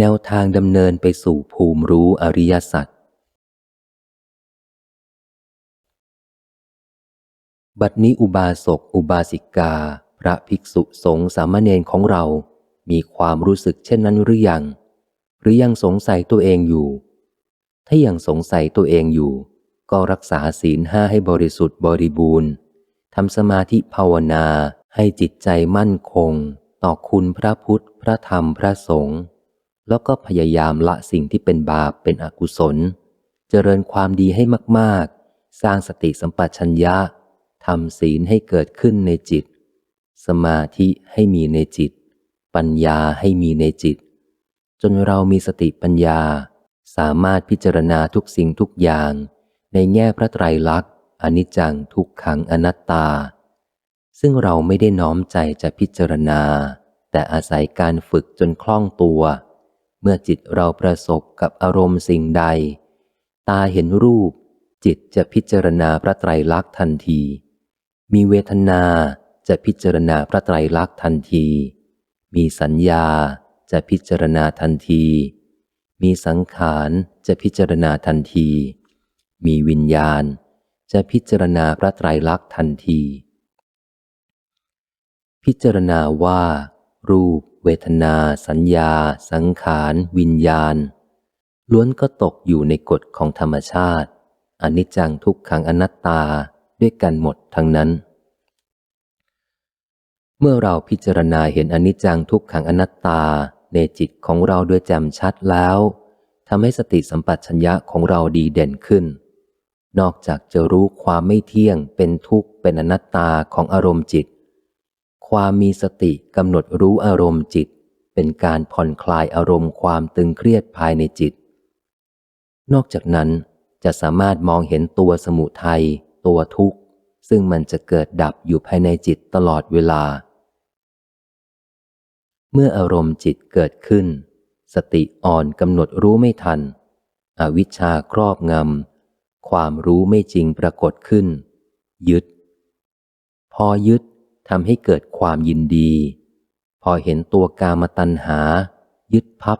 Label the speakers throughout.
Speaker 1: แนวทางดำเนินไปสู่ภูมิรู้อริยสัจ บัดนี้อุบาสกอุบาสิกา พระภิกษุสงฆ์สามเณรของเรา มีความรู้สึกเช่นนั้นหรือยัง หรือยังสงสัยตัวเองอยู่ ถ้ายังสงสัยตัวเองอยู่ ก็รักษาศีลห้าให้บริสุทธิ์บริบูรณ์ทำสมาธิภาวนาให้จิตใจมั่นคง ต่อคุณพระพุทธ พระธรรมพระสงฆ์ แล้วก็พยายามละสิ่งที่เป็นบาปเป็นอกุศล เจริญความดีให้มาก ๆ สร้างสติสัมปชัญญะทำศีลให้เกิดขึ้นในจิต สมาธิให้มีในจิต ปัญญาให้มีในจิต จนเรามีสติปัญญา สามารถพิจารณาทุกสิ่งทุกอย่าง ในแง่พระไตรลักษณ์อนิจจังทุกขังอนัตตา ซึ่งเราไม่ได้น้อมใจจะพิจารณา แต่อาศัยการฝึกจนคล่องตัว มื่อจิตเราประสบกับอารมณ์สิ่งใด ตาเห็นรูป จิตจะพิจารณาพระไตรลักษณ์ทันที มีเวทนาจะพิจารณาพระไตรลักษณ์ทันที มีสัญญาจะพิจารณาทันที มีสังขารจะพิจารณาทันที มีวิญญาณจะพิจารณาพระไตรลักษณ์ทันที พิจารณาว่า รูป เวทนา สัญญา สังขาร วิญญาณ ล้วนก็ตกอยู่ในกฎของธรรมชาติอนิจจังทุกขังอนัตตาด้วยกันหมดทั้งนั้น เมื่อเราพิจารณาเห็นอนิจจังทุกขังอนัตตาในจิตของเราด้วยแจ่มชัดแล้วทำให้สติสัมปชัญญะของเราดีเด่นขึ้น นอกจากจะรู้ความไม่เที่ยงเป็นทุกข์เป็นอนัตตาของอารมณ์จิต ความมีสติกำหนดรู้อารมณ์จิต เป็นการผ่อนคลายอารมณ์ความตึงเครียดภายในจิต นอกจากนั้นจะสามารถมองเห็นตัวสมุทัยตัวทุกข์ ซึ่งมันจะเกิดดับอยู่ภายในจิตตลอดเวลา เมื่ออารมณ์จิตเกิดขึ้น สติอ่อนกำหนดรู้ไม่ทัน อวิชชาครอบงำความรู้ไม่จริงปรากฏขึ้น ยึด พอยึด ทำให้เกิดความยินดี พอเห็นตัวกามตัณหา ยึดพับ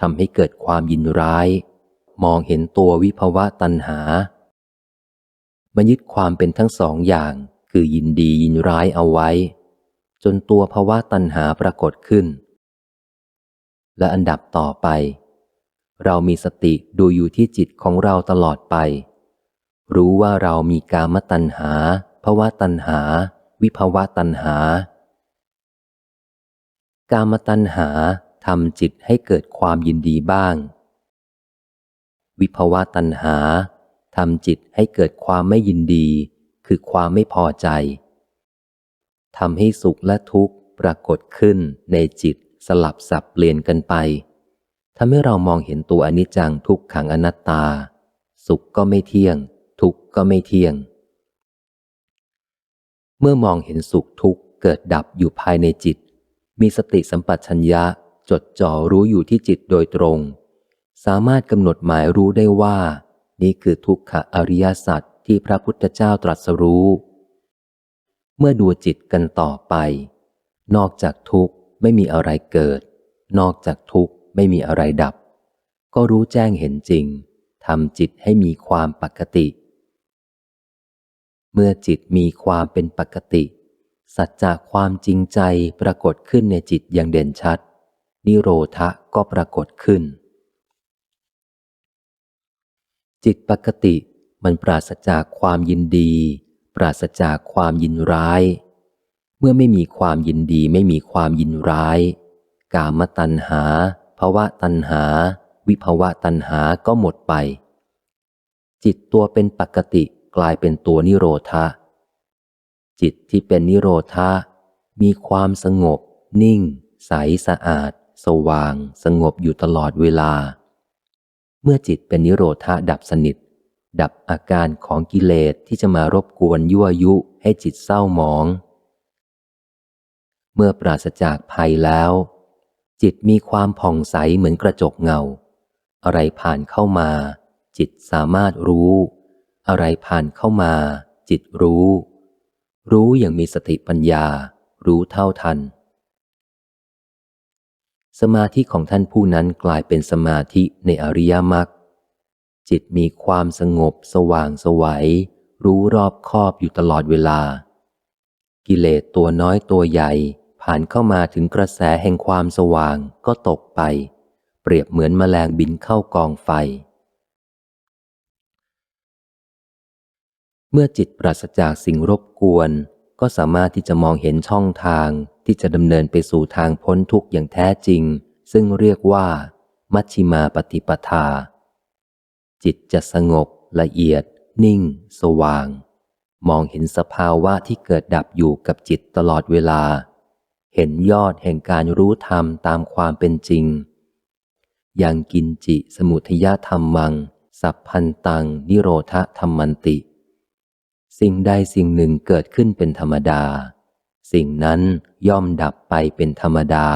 Speaker 1: ทำให้เกิดความยินร้าย มองเห็นตัววิภวะตัณหา มายึดความเป็นทั้งสองอย่างคือยินดียินร้ายเอาไว้ จนตัวภาวะตัณหาปรากฏขึ้น และอันดับต่อไป เรามีสติดูอยู่ที่จิตของเราตลอดไป รู้ว่าเรามีกามตัณหาภาวะตัณหา วิภาวะตัณหา กามตัณหาทำจิตให้เกิดความยินดีบ้าง วิภาวะตัณหาทำจิตให้เกิดความไม่ยินดี คือความไม่พอใจทำให้สุขและทุกข์ปรากฏขึ้นในจิตสลับสับเปลี่ยนกันไปทำให้เรามองเห็นตัวอนิจจังทุกขังอนัตตา สุขก็ไม่เที่ยง ทุกข์ก็ไม่เที่ยง เมื่อมองเห็นสุขทุกข์เกิดดับอยู่ภายในจิต มีสติสัมปชัญญะจดจ่อรู้อยู่ที่จิตโดยตรง สามารถกำหนดหมายรู้ได้ว่า นี่คือทุกขอริยสัจที่พระพุทธเจ้าตรัสรู้ เมื่อดูจิตกันต่อไป นอกจากทุกข์ไม่มีอะไรเกิด นอกจากทุกข์ไม่มีอะไรดับ ก็รู้แจ้งเห็นจริงทำจิตให้มีความปกติ เมื่อจิตมีความเป็นปกติ สัจจะความจริงใจปรากฏขึ้นในจิตอย่างเด่นชัด นิโรธะก็ปรากฏขึ้น จิตปกติมันปราศจากความยินดี ปราศจากความยินร้าย เมื่อไม่มีความยินดีไม่มีความยินร้าย กามตัณหาภาวะตัณหา วิภาวะตัณหาก็หมดไป จิตตัวเป็นปกติ กลายเป็นตัวนิโรธาจิตที่เป็นนิโรธามีความสงบ นิ่ง ใสสะอาด สว่าง สงบอยู่ตลอดเวลา เมื่อจิตเป็นนิโรธาดับสนิท ดับอาการของกิเลสที่จะมารบกวนยั่วยุให้จิตเศร้าหมอง เมื่อปราศจากภัยแล้ว จิตมีความผ่องใสเหมือนกระจกเงา อะไรผ่านเข้ามาจิตสามารถรู้ อะไรผ่านเข้ามา จิตรู้ รู้อย่างมีสติปัญญา รู้เท่าทัน สมาธิของท่านผู้นั้นกลายเป็นสมาธิในอริยมรรคจิตมีความสงบสว่างสวัย รู้รอบคอบอยู่ตลอดเวลา กิเลสตัวน้อยตัวใหญ่ ผ่านเข้ามาถึงกระแสแห่งความสว่างก็ตกไป เปรียบเหมือนแมลงบินเข้ากองไฟ เมื่อจิตปราศจากสิ่งรบกวน ก็สามารถที่จะมองเห็นช่องทางที่จะดำเนินไปสู่ทางพ้นทุกข์อย่างแท้จริง ซึ่งเรียกว่า มัชชิมาปฏิปทา จิตจะสงบ ละเอียด นิ่ง สว่าง มองเห็นสภาวะที่เกิดดับอยู่กับจิตตลอดเวลา เห็นยอดแห่งการรู้ธรรมตามความเป็นจริงย่างกินจิสมุทยธรรมมัง สัพพันตัง นิโรธธรรมันติ สิ่งใดสิ่งหนึ่งเกิดขึ้นเป็นธรรมดา สิ่งนั้นย่อมดับไปเป็นธรรมดา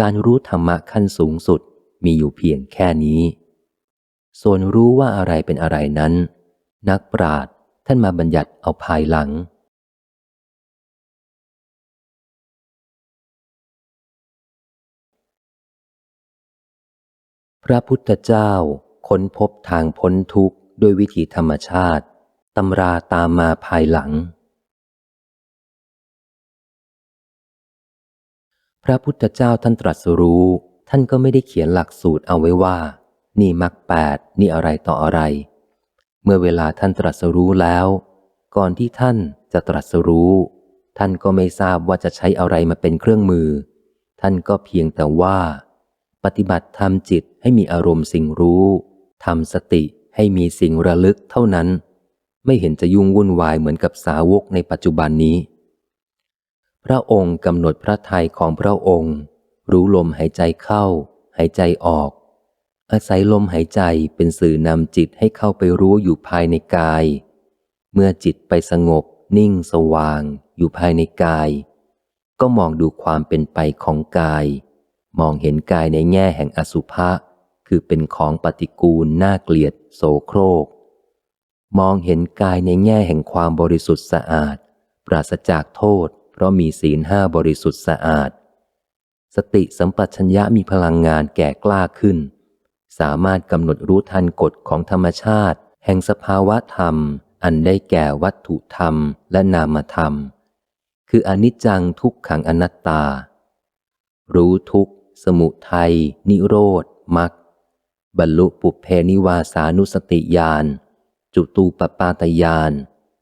Speaker 1: การรู้ธรรมะขั้นสูงสุดมีอยู่เพียงแค่นี้ ส่วนรู้ว่าอะไรเป็นอะไรนั้น นักปราชญ์ท่านมาบัญญัติเอาภายหลัง พระพุทธเจ้าค้นพบทางพ้นทุกข์ด้วยวิธีธรรมชาติ ตำราตามมาภายหลัง พระพุทธเจ้าท่านตรัสรู้ ท่านก็ไม่ได้เขียนหลักสูตรเอาไว้ว่า นี่มรรคแปดนี่อะไรต่ออะไร เมื่อเวลาท่านตรัสรู้แล้ว ก่อนที่ท่านจะตรัสรู้ ท่านก็ไม่ทราบว่าจะใช้อะไรมาเป็นเครื่องมือ ท่านก็เพียงแต่ว่า ปฏิบัติทำจิตให้มีอารมณ์สิ่งรู้ทำสติให้มีสิ่งระลึกเท่านั้น ไม่เห็นจะยุ่งวุ่นวายเหมือนกับสาวกในปัจจุบันนี้ พระองค์กำหนดพระทัยของพระองค์ รู้ลมหายใจเข้า หายใจออก อาศัยลมหายใจเป็นสื่อนำจิตให้เข้าไปรู้อยู่ภายในกาย เมื่อจิตไปสงบ นิ่งสว่าง อยู่ภายในกาย ก็มองดูความเป็นไปของกาย มองเห็นกายในแง่แห่งอสุภะคือเป็นของปฏิกูลน่าเกลียด โสโครก มองเห็นกายในแง่แห่งความบริสุทธิ์สะอาด ปราศจากโทษ เพราะมีศีลห้าบริสุทธิ์สะอาด สติสัมปชัญญะมีพลังงานแก่กล้าขึ้น สามารถกำหนดรู้ทันกฎของธรรมชาติ แห่งสภาวะธรรม อันได้แก่วัตถุธรรมและนามธรรม คืออนิจจังทุกขังอนัตตา รู้ทุกสมุทัยนิโรธมรรคบรรลุปุเพนิวาสานุสติญาณ จุตูปปาตญาณ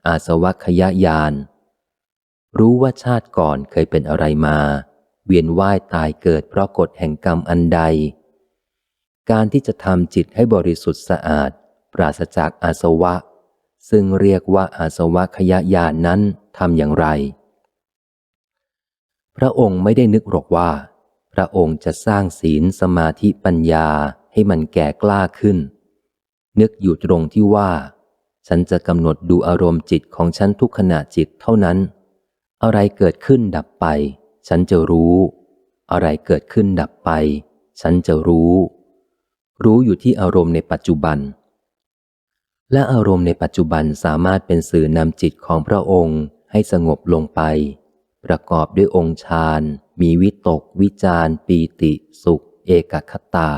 Speaker 1: อาสวัคยญาณรู้ว่าชาติก่อนเคยเป็นอะไรมา เวียนว่ายตายเกิดเพราะกฎแห่งกรรมอันใด การที่จะทำจิตให้บริสุทธิ์สะอาด ปราศจากอาสวะ ซึ่งเรียกว่าอาสวะขยญานนั้นทำอย่างไร พระองค์ไม่ได้นึกหรอกว่า พระองค์จะสร้างศีลสมาธิปัญญาให้มันแก่กล้าขึ้นนึกอยู่ตรงที่ว่า ฉันจะกำหนดดูอารมณ์จิตของฉันทุกขณะจิตเท่านั้น อะไรเกิดขึ้นดับไป ฉันจะรู้ อะไรเกิดขึ้นดับไป ฉันจะรู้ รู้อยู่ที่อารมณ์ในปัจจุบัน และอารมณ์ในปัจจุบันสามารถเป็นสื่อนำจิตของพระองค์ให้สงบลงไป ประกอบด้วยองค์ฌานมีวิตก วิจารปีติ สุข เอกคตา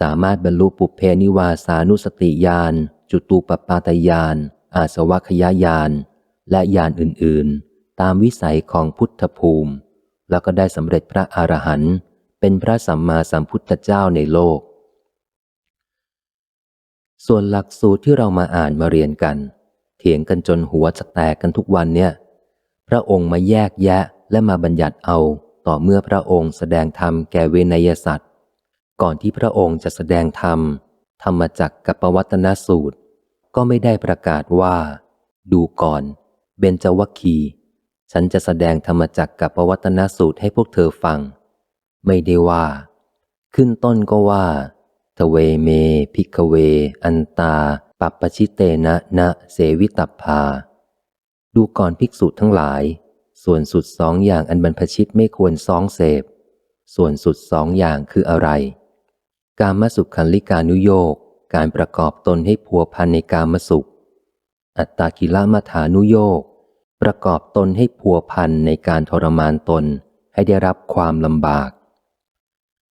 Speaker 1: สามารถบรรลุปุเพนิวาสานุสติญาณ จุตูปปาตญาณอาสวัคยาญาณและญาณอื่นๆ ตามวิสัยของพุทธภูมิ แล้วก็ได้สำเร็จพระอรหันต์เป็นพระสัมมาสัมพุทธเจ้าในโลก ส่วนหลักสูตรที่เรามาอ่านมาเรียนกัน เถียงกันจนหัวจะแตกกันทุกวันเนี่ย พระองค์มาแยกแยะและมาบัญญัติเอาต่อเมื่อพระองค์แสดงธรรมแก่เวนยสัตว์ ก่อนที่พระองค์จะแสดงธรรม ธรรมจักกับปวัตนสูตร ก็ไม่ได้ประกาศว่า ดูก่อน เบญจวัคคีฉันจะแสดงธรรมจักกับปวัตนสูตรให้พวกเธอฟัง ไม่ได้ว่า ขึ้นต้นก็ว่า ทเวเม พิกเว อันตา ปัปปชิเตนะนะเสวิตัพา ดูก่อนภิกษุทั้งหลาย ส่วนสุดสองอย่างอันบรรพชิตไม่ควรสองเสพ ส่วนสุดสองอย่างคืออะไร การมสุขขันลิกานุโยกการประกอบตนให้พัวพันในกามสุข อัตตากิลมัฐานุโยกประกอบตนให้พัวพันในการทรมานตนให้ได้รับความลำบาก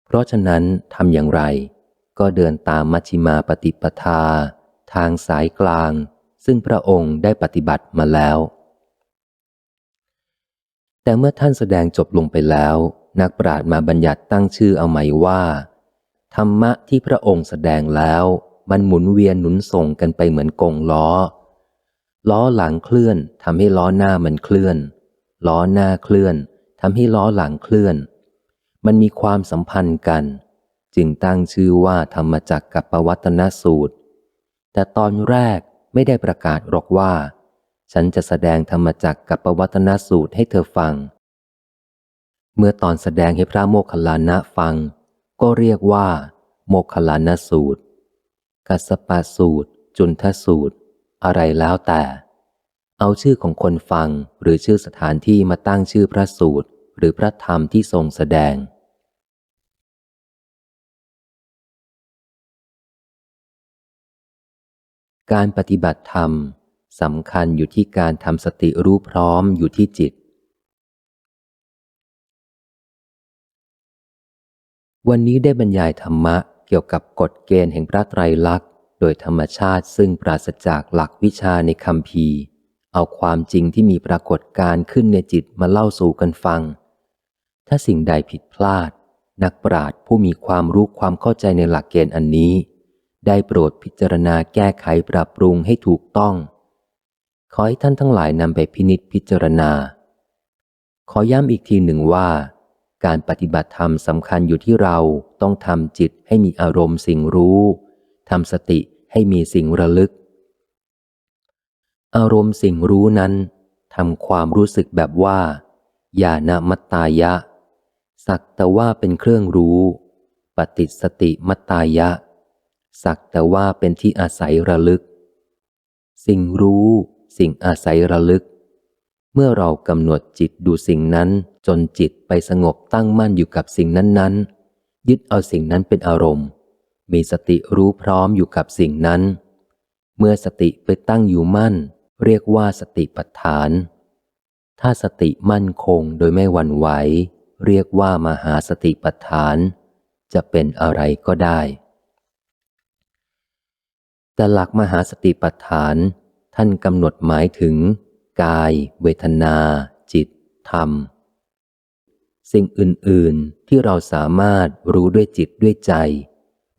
Speaker 1: เพราะฉะนั้นทำอย่างไร ก็เดินตามมัชฌิมาปฏิปทา ทางสายกลาง ซึ่งพระองค์ได้ปฏิบัติมาแล้ว แต่เมื่อท่านแสดงจบลงไปแล้ว นักปราชญ์มาบัญญัติตั้งชื่อเอาใหม่ว่า ธรรมะที่พระองค์แสดงแล้วมันหมุนเวียนหนุนส่งกันไปเหมือนกงล้อ ล้อหลังเคลื่อนทำให้ล้อหน้ามันเคลื่อน ล้อหน้าเคลื่อนทำให้ล้อหลังเคลื่อน มันมีความสัมพันธ์กัน จึงตั้งชื่อว่าธรรมจักรกับปวัตนสูตร แต่ตอนแรกไม่ได้ประกาศหรอกว่า ฉันจะแสดงธรรมจักรกับปวัตนสูตรให้เธอฟัง เมื่อตอนแสดงให้พระโมคคัลลานะฟัง ก็เรียกว่า โมคลานสูตร กัสปะสูตร จุนทสูตร อะไรแล้วแต่ เอาชื่อของคนฟังหรือชื่อสถานที่มาตั้งชื่อพระสูตร หรือพระธรรมที่ทรงแสดง การปฏิบัติธรรมสำคัญอยู่ที่การทำสติรู้พร้อมอยู่ที่จิต วันนี้ได้บรรยายธรรมะเกี่ยวกับกฎเกณฑ์แห่งพระไตรลักษณ์ โดยธรรมชาติซึ่งปราศจากหลักวิชาในคำพีเอาความจริงที่มีปรากฏการขึ้นในจิตมาเล่าสู่กันฟัง ถ้าสิ่งใดผิดพลาด นักปราชญ์ผู้มีความรู้ความเข้าใจในหลักเกณฑ์อันนี้ ได้โปรดพิจารณาแก้ไขปรับปรุงให้ถูกต้อง ขอให้ท่านทั้งหลายนำไปพินิจพิจารณา ขอย้ำอีกทีหนึ่งว่า การปฏิบัติธรรมสำคัญอยู่ที่เราต้องทำจิตให้มีอารมณ์สิ่งรู้ทำสติให้มีสิ่งระลึก อารมณ์สิ่งรู้นั้นทำความรู้สึกแบบว่าญาณมัตตายะ สักแต่ว่าเป็นเครื่องรู้ ปฏิสติมัตตายะ สักแต่ว่าเป็นที่อาศัยระลึก สิ่งรู้ สิ่งอาศัยระลึก เมื่อเรากำหนดจิตดูสิ่งนั้น จนจิตไปสงบตั้งมั่นอยู่กับสิ่งนั้นๆ ยึดเอาสิ่งนั้นเป็นอารมณ์ มีสติรู้พร้อมอยู่กับสิ่งนั้น เมื่อสติไปตั้งอยู่มั่น เรียกว่าสติปัฏฐาน ถ้าสติมั่นคงโดยไม่หวั่นไหวเรียกว่ามหาสติปัฏฐาน จะเป็นอะไรก็ได้ แต่หลักมหาสติปัฏฐาน ท่านกำหนดหมายถึง กาย เวทนา จิต ธรรม สิ่งอื่น ๆ ที่เราสามารถรู้ด้วยจิตด้วยใจ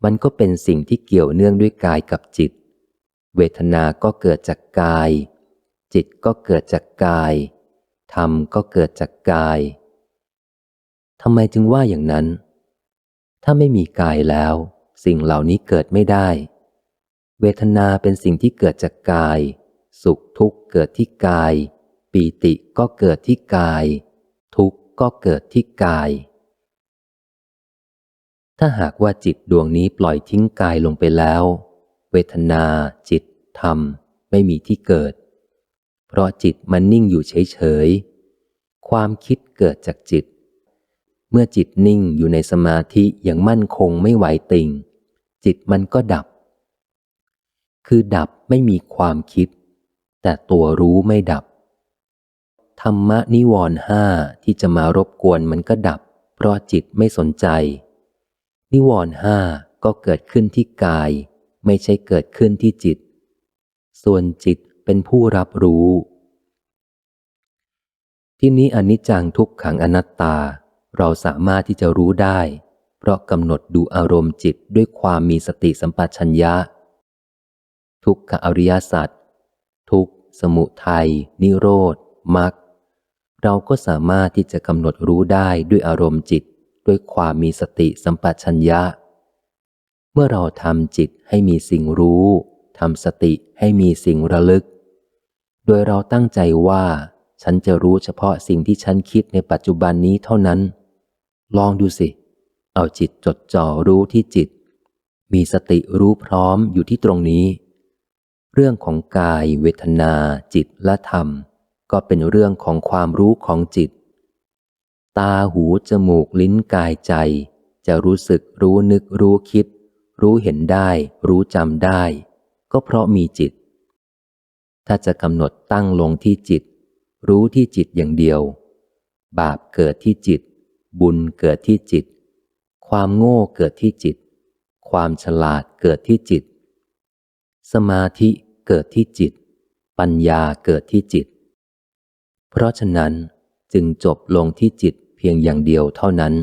Speaker 1: มันก็เป็นสิ่งที่เกี่ยวเนื่องด้วยกายกับจิต เวทนาก็เกิดจากกาย จิตก็เกิดจากกาย ธรรมก็เกิดจากกายทำไมจึงว่าอย่างนั้น ถ้าไม่มีกายแล้ว สิ่งเหล่านี้เกิดไม่ได้ เวทนาเป็นสิ่งที่เกิดจากกาย สุขทุกข์เกิดที่กาย ปีติก็เกิดที่กาย ทุกข์ ก็เกิดที่กาย ถ้าหากว่าจิตดวงนี้ปล่อยทิ้งกายลงไปแล้ว เวทนา จิต ธรรม ไม่มีที่เกิด เพราะจิตมันนิ่งอยู่เฉยๆ ความคิดเกิดจากจิต เมื่อจิตนิ่งอยู่ในสมาธิอย่างมั่นคงไม่ไหวติงจิตมันก็ดับ คือดับไม่มีความคิด แต่ตัวรู้ไม่ดับ ธรรมะนิวรณ์ห้าที่จะมารบกวนมันก็ดับ เพราะจิตไม่สนใจ นิวรณ์ห้าก็เกิดขึ้นที่กาย ไม่ใช่เกิดขึ้นที่จิต ส่วนจิตเป็นผู้รับรู้ ที่นี้อนิจจังทุกขังอนัตตา เราสามารถที่จะรู้ได้ เพราะกำหนดดูอารมณ์จิตด้วยความมีสติสัมปชัญญะ ทุกขอริยสัจทุกสมุทัยนิโรธมรรค เราก็สามารถที่จะกำหนดรู้ได้ด้วยอารมณ์จิต ด้วยความมีสติสัมปชัญญะ เมื่อเราทำจิตให้มีสิ่งรู้ทำสติให้มีสิ่งระลึก โดยเราตั้งใจว่า ฉันจะรู้เฉพาะสิ่งที่ฉันคิดในปัจจุบันนี้เท่านั้น ลองดูสิ เอาจิตจดจ่อรู้ที่จิต มีสติรู้พร้อมอยู่ที่ตรงนี้ เรื่องของกายเวทนาจิตและธรรม ก็เป็นเรื่องของความรู้ของจิต ตาหูจมูกลิ้นกายใจ จะรู้สึกรู้นึกรู้คิด รู้เห็นได้ รู้จำได้ ก็เพราะมีจิต ถ้าจะกำหนดตั้งลงที่จิต รู้ที่จิตอย่างเดียว บาปเกิดที่จิต บุญเกิดที่จิต ความโง่เกิดที่จิต ความฉลาดเกิดที่จิต สมาธิเกิดที่จิต ปัญญาเกิดที่จิต เพราะฉะนั้นจึงจบลงที่จิตเพียงอย่างเดียวเท่านั้น